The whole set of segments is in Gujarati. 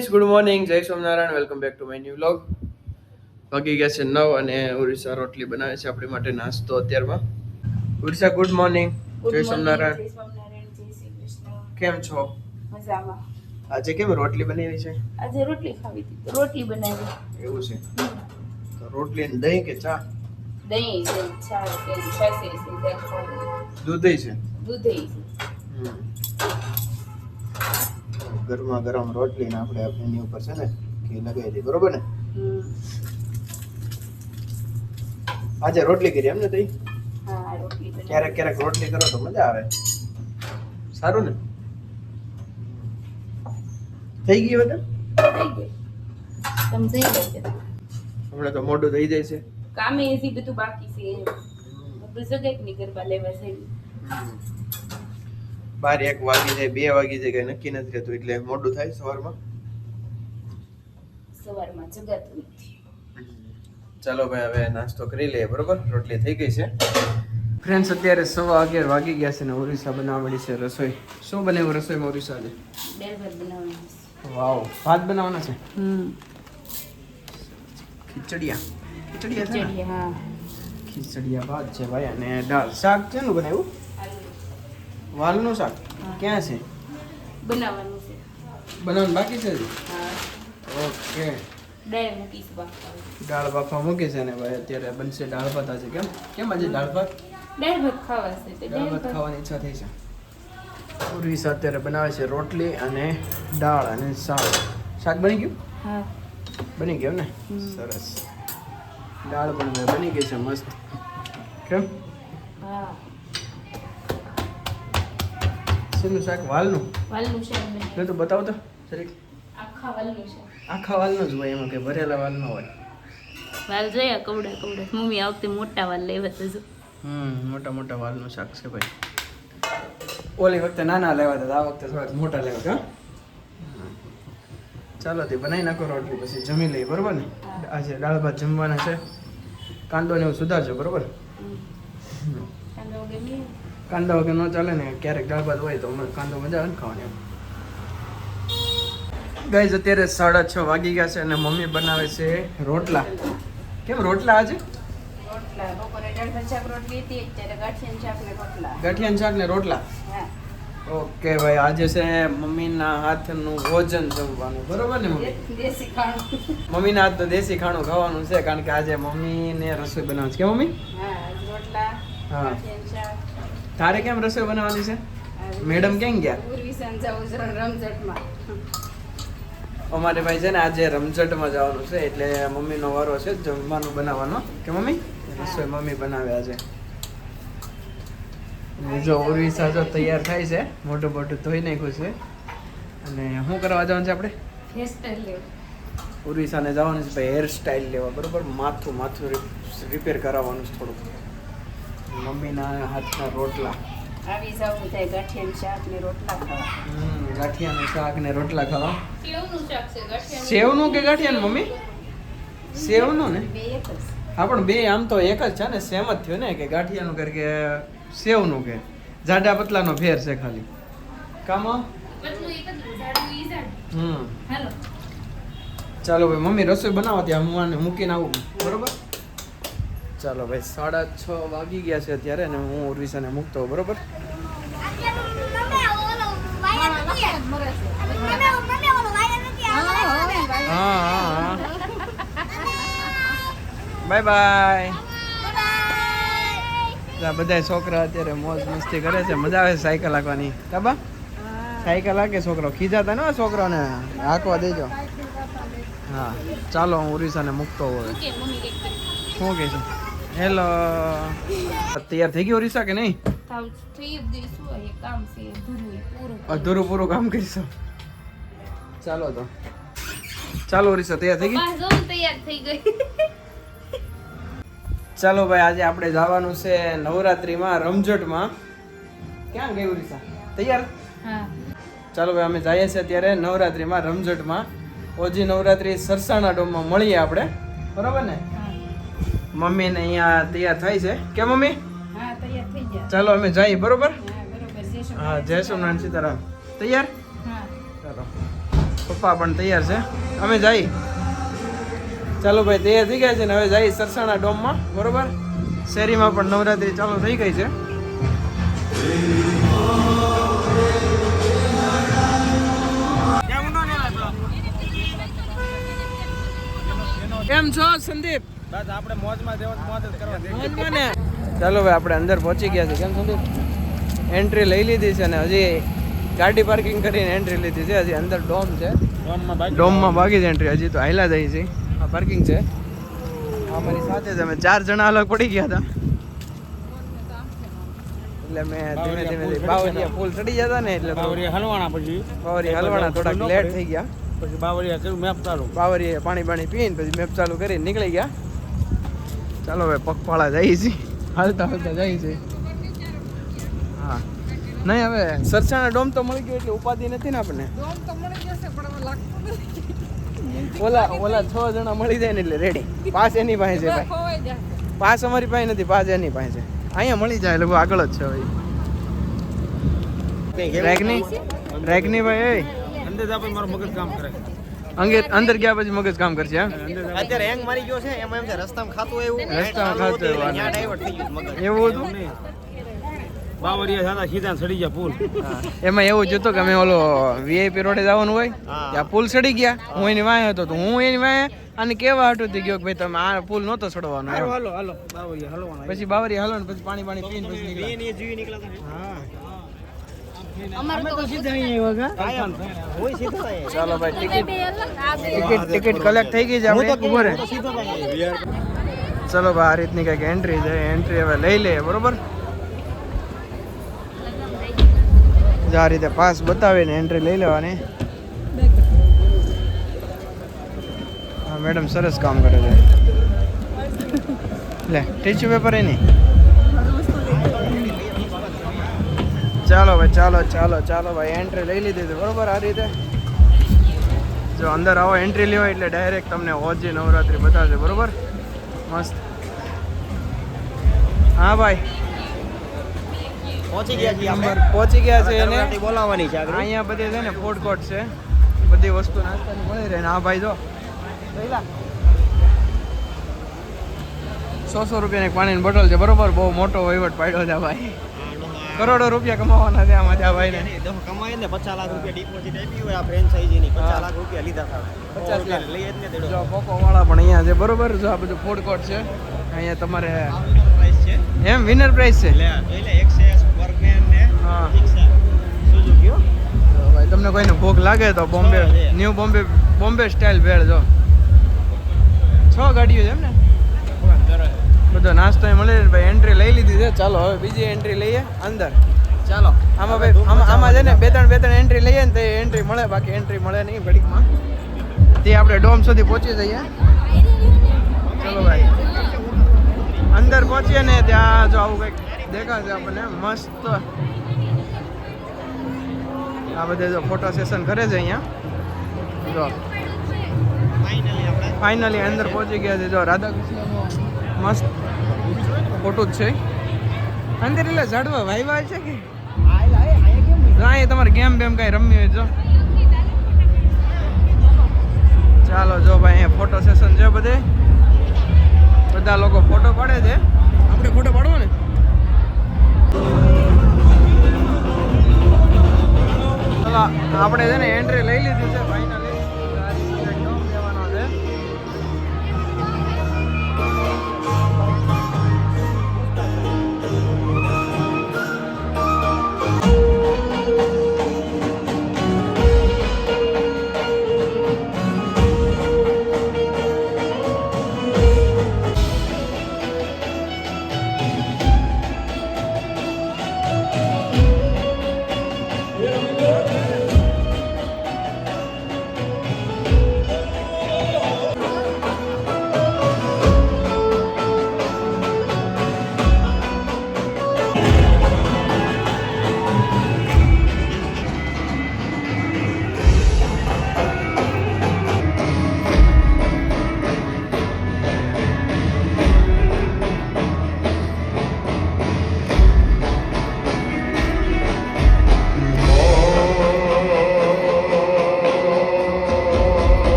ફ્રેન્ડ્સ ગુડ મોર્નિંગ જય Somnarayan welcome back to my new vlog વાગી ગયા છે નવ અને ઉડીસા રોટલી બનાવે છે આપણી માટે નાસ્તો અત્યારમાં. ઉડીસા ગુડ મોર્નિંગ જય સોમનારાયણ કેમ છો? મજામાં. આજે કેમ રોટલી બનાવી છે? આજે રોટલી ખાવી હતી રોટલી બનાવી. એવું છે? તો રોટલી ને દહીં કે ચા? દહીં છે છાશ છે છાશ છે. દાળ દૂધ છે? દૂધ છે. ગરમા ગરમ રોટલી આપણે એની ઉપર છે ને ઘી લગાવી દઈએ. બરોબર ને? આજે રોટલી કરી એમ ને તઈ ક્યારેક ક્યારેક રોટલી કરો તો મજા આવે. સારું ને? થઈ ગઈ ગયા હમણાં તો મોઢું થઈ જાય છે. કામે એસી બધું બાકી છે. બધું જગાઈ ની ગરબા લેવા છે. બાર એક વાગી જાય બે વાગી જાય કઈ નક્કી નથી રહેતું. એટલે મોડું થાય સવારમાં? સવારમાં જગાતું ચાલો ભાઈ હવે નાસ્તો કરી લઈએ બરોબર? રોટલી થઈ ગઈ છે. ફ્રેન્ડ્સ અત્યારે સવા અગિયાર વાગી ગયા છે ને ઓરિસ્સા બનાવવા મળી છે રસોઈ. શું બનાવ્યું રસોઈમાં ઓરિસ્સા આજે વાવ ભાત બનાવવાના છે? હમ. ખીચડિયા. ખીચડિયા ખીચડિયા ભાત છે ભાઈ અને દાળ. શાક છે ને બનાવ્યું? વાલનું શાક? ક્યાં છે? બનાવવાનું છે. બનાવવાનું બાકી છે ઓકે. દાળ બાફા મૂકી છે ને ભાઈ અત્યારે બનશે દાળ ભાત આજે. કેમ? કેમ આજે દાળ ભાત? દાળ ભાત ખાવા છે તો દાળ ભાત ખાવાની ઈચ્છા થઈ છે. પૂરી અત્યારે બનાવે છે રોટલી અને દાળ અને શાક. શાક બની ગયું? હા. બની ગયું ને? સરસ. દાળ પણ બની ગઈ છે મસ્ત. કેમ? હા. શેનું શાક વાલનું? વાલનું શાક તો બતાવો તો સરી આખા વાલનું શાક આખા વાલનું જ હોય એમાં કે ભરેલા વાલ ન હોય. વાલ જોયા કવડા કવડા. મમ્મી આ વખતે મોટા વાલ લેવા તો હમ મોટા મોટા વાલનું શાક છે ભાઈ. ઓલી વખતે નાના લેવા હતા આ વખતે થોડાક મોટા લેવા હતા ચાલો તે બનાવી નાખો રોટલી પછી જમી લઈએ બરોબર ને? આજે દાળ ભાત જમવાના છે. કાંદો ને એવું સુધારજો બરોબર. કાંદા? કાંદા વગર ન ચાલે ને ક્યારેક દાળ ભાત હોય તો અમે કાંદો મજા આવે ને ખાવાની ગાઈઝ અત્યારે સાડા છ વાગી ગયા છે અને મમ્મી બનાવે છે રોટલા. કેમ રોટલા આજે? ગઠિયાન શાક ને રોટલા. ઓકે ભાઈ આજે છે મમ્મીના હાથનું ભોજન જમવાનું. બરોબર ને મમ્મી? દે- દેશી ખાણું. મમ્મીના હાથનું દેશી ખાણું ખાવાનું છે કારણ કે આજે મમ્મીને રસોઈ બનાવવાનું છે. કે મમ્મી? હા રોટલા હા. તારે કેમ રસોઈ બનાવવાની છે? મેડમ ક્યાં ગયા? અમારે ભાઈ છે ને આજે રમઝટમાં જવાનું છે એટલે મમ્મીનો વારો છે જમવાનું બનાવવાનો. કે મમ્મી? રસોઈ મમ્મી બનાવે આજે. જો ઉર્વી જો તૈયાર થાય છે મોટું મોટું ધોઈ નાખ્યું છે. અને શું કરવા જવાનું છે આપણે? હેરસ્ટાઈલ લેવું. ઉર્વિસાને જવાનું છે ભાઈ હેર સ્ટાઈલ લેવા બરોબર? માથું માથું રિપેર કરાવવાનું છે થોડુંક. મમ્મીના હાથના રોટલા. આવી જવું થાય ગાંઠિયાનું શાક ને રોટલા ખાવા. હમ, ગાંઠિયાનું શાક ને રોટલા ખાવા. સેવનું શાક છે ગાંઠિયાનું. સેવનું કે ગાંઠિયાનું મમ્મી? સેવનું ને? બે હા પણ બે આમ તો એક જ છે ને સેમ જ થયો ને કે ગાંઠિયાનું કર કે સેવનું કે. જાડા પતલાનો ફેર છે ખાલી. કામો હમ. ચાલો ભાઈ મમ્મી રસોઈ બનાવો ત્યાં હું આને મૂકીને આવું. બરોબર? ચાલો ભાઈ, સાડા છ વાગી ગયા છે અત્યારે ને હું ઉર્વિસાને મૂકતો બરોબર? બાય બાય બધા છોકરા અત્યારે મોજ મસ્તી કરે છે, મજા આવે સાયકલ હાંકવાની. કાબા? સાયકલ હાકે છોકરો. ખીજાતા ને છોકરાને? હાંકવા દેજો. હા, ચાલો હું ઉરીસાને મૂકતો હોય શું કે છે? હેલો. તૈયાર થઈ ગયો ઓરિસા કે નહીં? અધૂરું પૂરું કામ કરીશું. ચાલો તો. ચાલો ઓરિસા તૈયાર થઈ ગઈ? તૈયાર થઈ ગઈ. ચાલો ભાઈ આજે આપણે જવાનું છે નવરાત્રીમાં રમઝટમાં. ક્યાં ગઈ ઓરિસા તૈયાર? ચાલો ભાઈ અમે જઈએ છીએ અત્યારે નવરાત્રીમાં રમઝટમાં. ઓજી નવરાત્રી સરસાણા ડોમમાં મળીએ આપણે. બરાબર ને? હા મમ્મીને અહીંયા તૈયાર થાય છે. કે મમ્મી? ચાલો અમે જઈએ બરોબર? હા જય સોમનાથ સીતારામ. તૈયાર? ચાલો. પપ્પા પણ તૈયાર છે. અમે જઈ ચાલો ભાઈ તૈયાર થઈ ગયા છે ને હવે જઈ સરસાણા ડોમમાં બરોબર? શેરીમાં પણ નવરાત્રી ચાલુ થઈ ગઈ છે. કેમ છો સંદીપ? બસ આપણે મોજમાં જેવા મોજ જ કરવા ને? ચાલો ભાઈ આપણે અંદર પહોંચી ગયા છે કેમ સંદીપ? એન્ટ્રી લઈ લીધી છે ને હજી ગાડી પાર્કિંગ કરીને એન્ટ્રી લીધી છે. હજી અંદર ડોમ છે. ડોમમાં બાકી ડોમમાં બાકી જ એન્ટ્રી હજી તો હાઈલા જાય છે આ પાર્કિંગ છે. અમારી સાથે તમે અમે ચાર જણા અલગ પડી ગયા હતા. એટલે મેં ધીમે ધીમે બાવરિયા પુલ ચડી જતા ને એટલે બાવરિયા હલવાણા પછી. બાવરિયા હલવાણા થોડાક લેટ થઈ ગયા. પછી બાવરિયા કર્યું મેપ ચાલુ. બાવરિયા પાણી પાણી પીને પછી મેપ ચાલુ કરીને નીકળી ગયા. ચાલો હવે પગપાળા જઈએ છીએ. હાલતા હાલતા જઈએ છીએ. હા. નહીં હવે સરસાણા ડોમ તો મળી ગયો એટલે ઉપાધિ નથી ને આપણને? ઓલા ઓલા છ જણા મળી જાય ને એટલે રેડી પાસ એની પાસે છે ભાઈ. પાસ અમારી પાસે નથી પાસ એની પાસે છે. અહીંયા મળી જાય લોકો આગળ જ છે ભાઈ. રેગની? રેગની ભાઈ અંદર જ આપણે મારો મગજ કામ કરે. અંગે અંદર ગયા પછી મગજ કામ કરશે અત્યારે હેંગ મારી ગયો છે એમાં એમ છે રસ્તામાં ખાતું એવું રસ્તામાં ખાતું એવું. ત્યાં ડાયવર્ટ થઈ ગયું મગજ. એવું હતું? બાવરિયા સાદા સીધા સડી ગયા પુલ. એમાં એવું જ કે અમે ઓલો વીઆઈપી રોડે જવાનું હોય ત્યાં પુલ સડી ગયા. હું એની વાંહે હતો તો હું એની વાંહે અને કેવા હાટુથી ગયો કે ભાઈ તમે આ પુલ નહોતો ચડવાનો. હાલો હાલો પછી બાવરી હાલો ને પછી પાણી પાણી પીને પછી નીકળ્યા. બેન ચાલો ભાઈ ટિકિટ ટિકિટ ટિકિટ કલેક્ટ થઈ ગઈ છે આપણે. ઊભો રહે. ચલો ભાઈ આ રીતની કંઈક એન્ટ્રી છે. એન્ટ્રી હવે લઈ લઈએ બરોબર? જો આ રીતે પાસ બતાવીને એન્ટ્રી લઈ લેવાની. હા મેડમ સરસ કામ કરે છે. લે ટીશ્યુ પેપર એ ચાલો ભાઈ ચાલો ચાલો ચાલો ભાઈ એન્ટ્રી લઈ લીધી હતી બરોબર આ રીતે? જો અંદર આવો એન્ટ્રી લેવો એટલે ડાયરેક્ટ તમને ઓજી નવરાત્રી બતાવશે બરોબર? મસ્ત. હા ભાઈ. પહોંચી ગયા છીએ પહોંચી ગયા છે એને. બોલાવવાની છે અહીંયા બધી છે ને ફૂડ કોર્ટ છે. બધી વસ્તુ નાસ્તાની મળી રહે ને. આ ભાઈ જો. સો સો રૂપિયાની પાણીની બોટલ છે બરોબર? બહુ મોટો વહીવટ પાડ્યો છે ભાઈ. કરોડો રૂપિયા કમાવાના છે આમાં આ ભાઈને. કમાય ને પચાસ લાખ રૂપિયા ડિપોઝિટ આપી હોય આ ફ્રેન્ચાઇઝી ની પચાસ લાખ રૂપિયા લીધા હતા. પચાસ લાખ. લઈ જ ને દેડો પોકો વાળા પણ અહીંયા છે બરોબર? જો આ બધું ફૂડ કોર્ટ છે. અહીંયા તમારે પ્રાઇસ છે? એમ વિનર પ્રાઇસ છે? એટલે લે એક્સેસ વર્કમેન ને હા. રિક્ષા સુઝુકી તો ભાઈ તમને કોઈને ભૂખ લાગે તો Bombay new Bombay Bombay style bhel જો. છ ગાડીઓ છે એમ ને? બધો નાસ્તો એ મળે ભાઈ એન્ટ્રી લઈ લીધી છે. ચાલો હવે બીજી એન્ટ્રી લઈએ અંદર. ચાલો આમાં ભાઈ આમાં આમાં છે ને બે ત્રણ બે ત્રણ એન્ટ્રી લઈએ ને તો એન્ટ્રી મળે બાકી એન્ટ્રી મળે નહીં ઘડીકમાં. તે આપણે ડોમ સુધી પહોંચી જઈએ. ચલો ભાઈ. અંદર પહોંચીએ ને ત્યાં જો આવું કંઈક દેખાશે આપણને. મસ્ત. આ બધે જો ફોટો સેશન કરે છે અહીંયા. જો. ફાઇનલી ફાઇનલી અંદર પહોંચી ગયા છે. જો રાધાકૃષ્ણનો મસ્ત ફોટો જ છે. અંદર એટલે ઝાડવા વાયવા છે કે? અહીંયા તમારે ગેમ બેમ કાંઈ રમવી હોય જો ચાલો જો ભાઈ, અહીંયા ફોટો સેશન છે બધે. બધા લોકો ફોટો પાડે છે. આપણે ફોટો પાડવો ને? ચાલો, આપણે છે ને એન્ટ્રી લઈ લીધી છે ફાઇનલી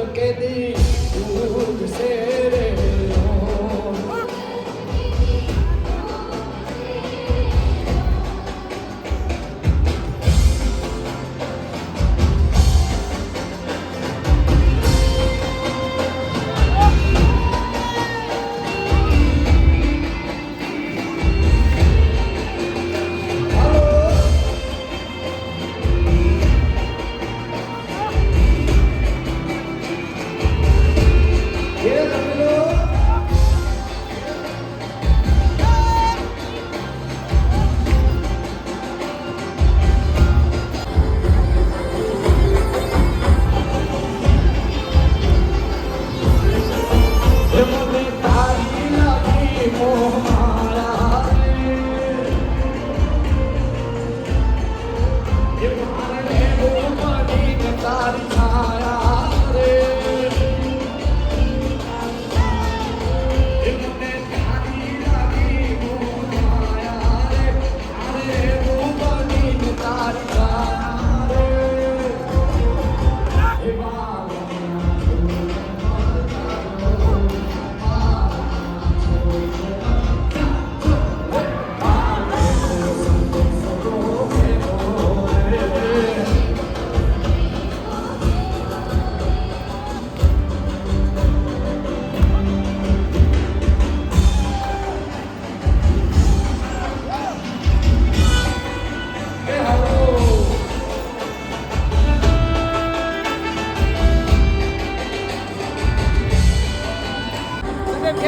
so kedi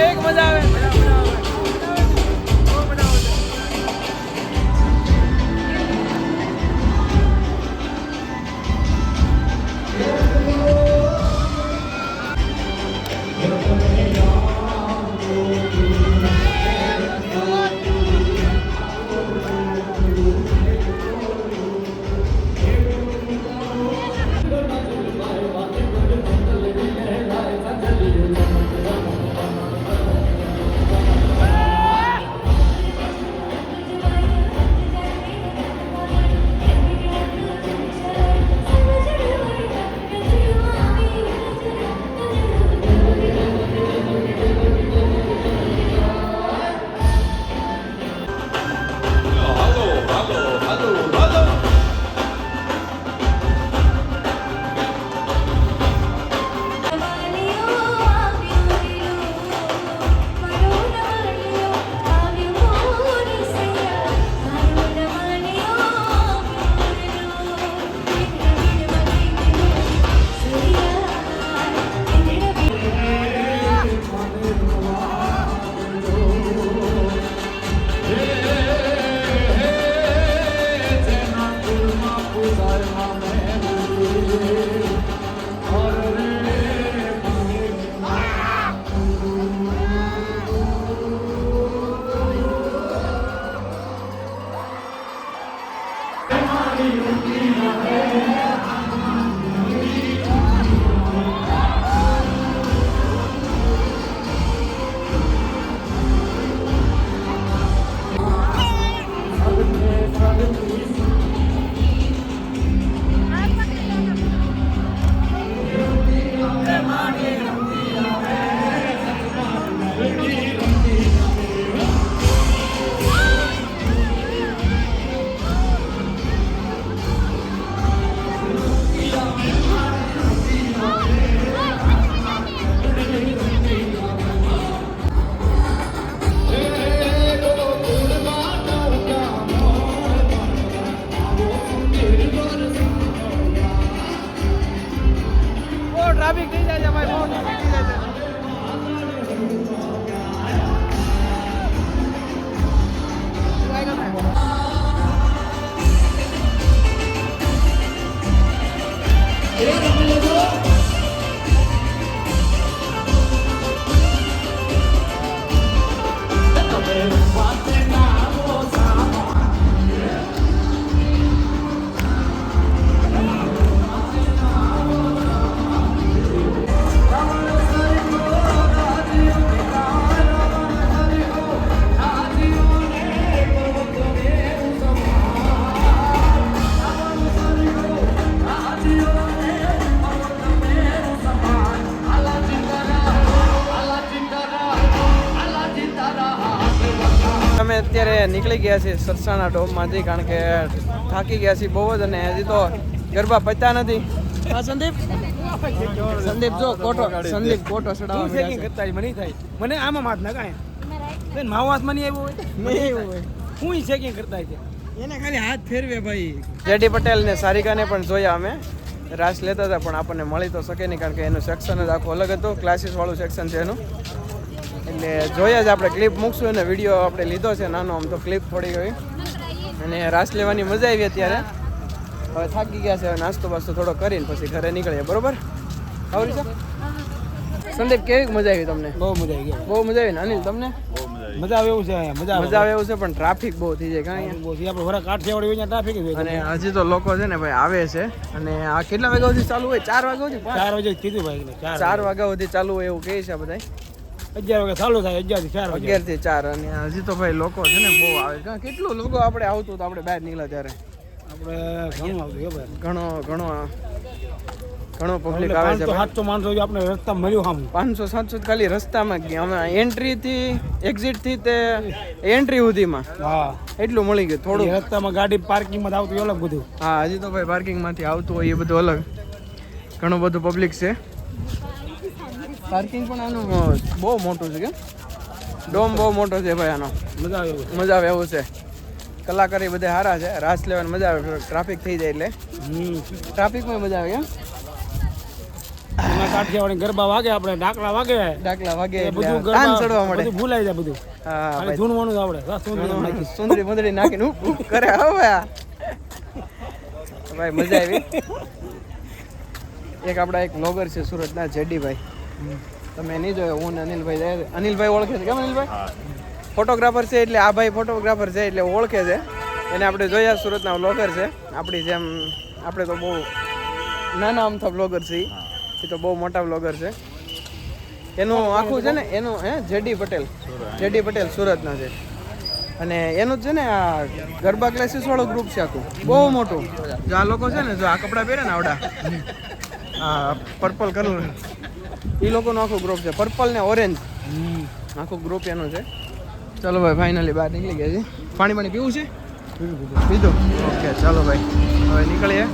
કેક મજા આવે નીકળી ગયા છીએ સરસાના ટોપમાંથી કારણ કે થાકી ગયા છીએ બહુ જ અને હજી તો ગરબા પત્યા નથી. હા સંદીપ? સંદીપ જો કોટો સંદીપ કોટો હું ચડાવવા કરતા મને થાય? મને આમાં માથ ના કાંઈ બેન માવો હાથમાં નહીં આવ્યો હોય? હું ઈ ચેકિંગ કરતા છે? એને ખાલી હાથ ફેરવે ભાઈ. જેડી પટેલ ને સારિકાને પણ જોયા અમે. રાસ લેતા હતા પણ આપણને મળી તો શકે નહીં કારણ કે એનું સેક્શન જ આખું અલગ હતું. ક્લાસીસ વાળું સેક્શન છે એનું. એટલે જોઈએ જ આપણે ક્લિપ મૂકશું અને વીડિયો આપણે લીધો છે નાનો આમ તો ક્લિપ થોડી ગઈ અને રાસ લેવાની મજા આવી અત્યારે. હવે થાકી ગયા છે હવે નાસ્તો બાસ્તો થોડો કરીને પછી ઘરે નીકળીએ બરોબર? ખબર છે? સંદીપ કેવી મજા આવી તમને? બહુ મજા આવી ગઈ. બહુ મજા આવી ને અનિલ તમને? મજા આવે એવું છે મજા મજા આવે એવું છે પણ ટ્રાફિક બહુ થઈ જાય કારણ કે. આપણે વરા કાઠિયાવાડ હોય ટ્રાફિક અને હજી તો લોકો છે ને ભાઈ આવે છે. અને આ કેટલા વાગ્યા સુધી ચાલુ હોય? ચાર વાગ્યા સુધી? ચાર વાગે કીધું ભાઈ ચાર ચાર વાગ્યા સુધી ચાલુ હોય એવું કહે છે બધા અગિયાર વાગે ચાલુ થાય અગિયારથી ચાર અગિયારથી ચાર અને હજી તો ભાઈ લોકો છે ને બહુ આવે. કેટલું લોકો આપણે આવતું તો આપણે બહાર નીકળ્યા ત્યારે? આપણે ઘણું આવતું ઘણો ઘણો ઘણો પબ્લિક આવે છે સાતસો માણસો આપણે રસ્તા મળ્યું આમ. પાંચસો સાતસો ખાલી રસ્તામાં ગયા. અમે એન્ટ્રી થી એક્ઝિટથી તે એન્ટ્રી સુધીમાં. હા. એટલું મળી ગયું થોડું રસ્તામાં ગાડી પાર્કિંગમાં આવતું અલગ બધું. હા હજી તો ભાઈ પાર્કિંગમાંથી આવતું હોય એ બધું અલગ. ઘણું બધું પબ્લિક છે. પાર્કિંગ પણ આનું બહુ મોટું છે કે? ડોમ બહુ મોટો છે ભાઈ આનો. મજા આવે મજા આવે એવું છે. કલાકાર એ બધા સારા છે. રાસ લેવાની મજા આવે ટ્રાફિક થઈ જાય એટલે. હમ. ટ્રાફિકમાં મજા આવે કેમ કાઠિયાવાડી ગરબા વાગે આપણે ડાકલા વાગે. ડાકલા વાગે બધું ગરબા ચડવા મળે. બધું ભૂલાઈ જાય બધું. હા ખાલી ભાઈ. જ આવડે. નાખી. સુંદરી મુંદરી નાખીને ઉપ ઉપ કરે હવે ભાઈ. મજા આવી. એક આપણા એક બ્લોગર છે સુરતના જેડીભાઈ તમે નહીં જોયો હું ને અનિલભાઈ અનિલભાઈ ઓળખે છે કેમ અનિલભાઈ? ફોટોગ્રાફર છે એટલે આ ભાઈ ફોટોગ્રાફર છે એટલે ઓળખે છે. એને આપણે જોયા સુરતના બ્લોગર છે. આપણી જેમ આપણે તો બહુ નાના અમથા બ્લોગર છે એ તો બહુ મોટા બ્લોગર છે. એનું આખું છે ને એનું હે જેડી પટેલ. જેડી પટેલ સુરતના છે. અને એનું જ છે ને આ ગરબા ક્લાસીસ વાળું ગ્રુપ છે આખું. બહુ મોટું. જો આ લોકો છે ને જો આ કપડાં પહેરે ને આવડા. Purple colour. એ લોકોનો આખો ગ્રુપ છે. પર્પલ ને ઓરેન્જ હમ. આખું ગ્રુપ એનો છે. ચાલો ભાઈ ફાઇનલી બહાર નીકળી ગયા છે પાણી પાણી પીવું છે? પીધું ઓકે ચાલો ભાઈ. હવે નીકળીએ.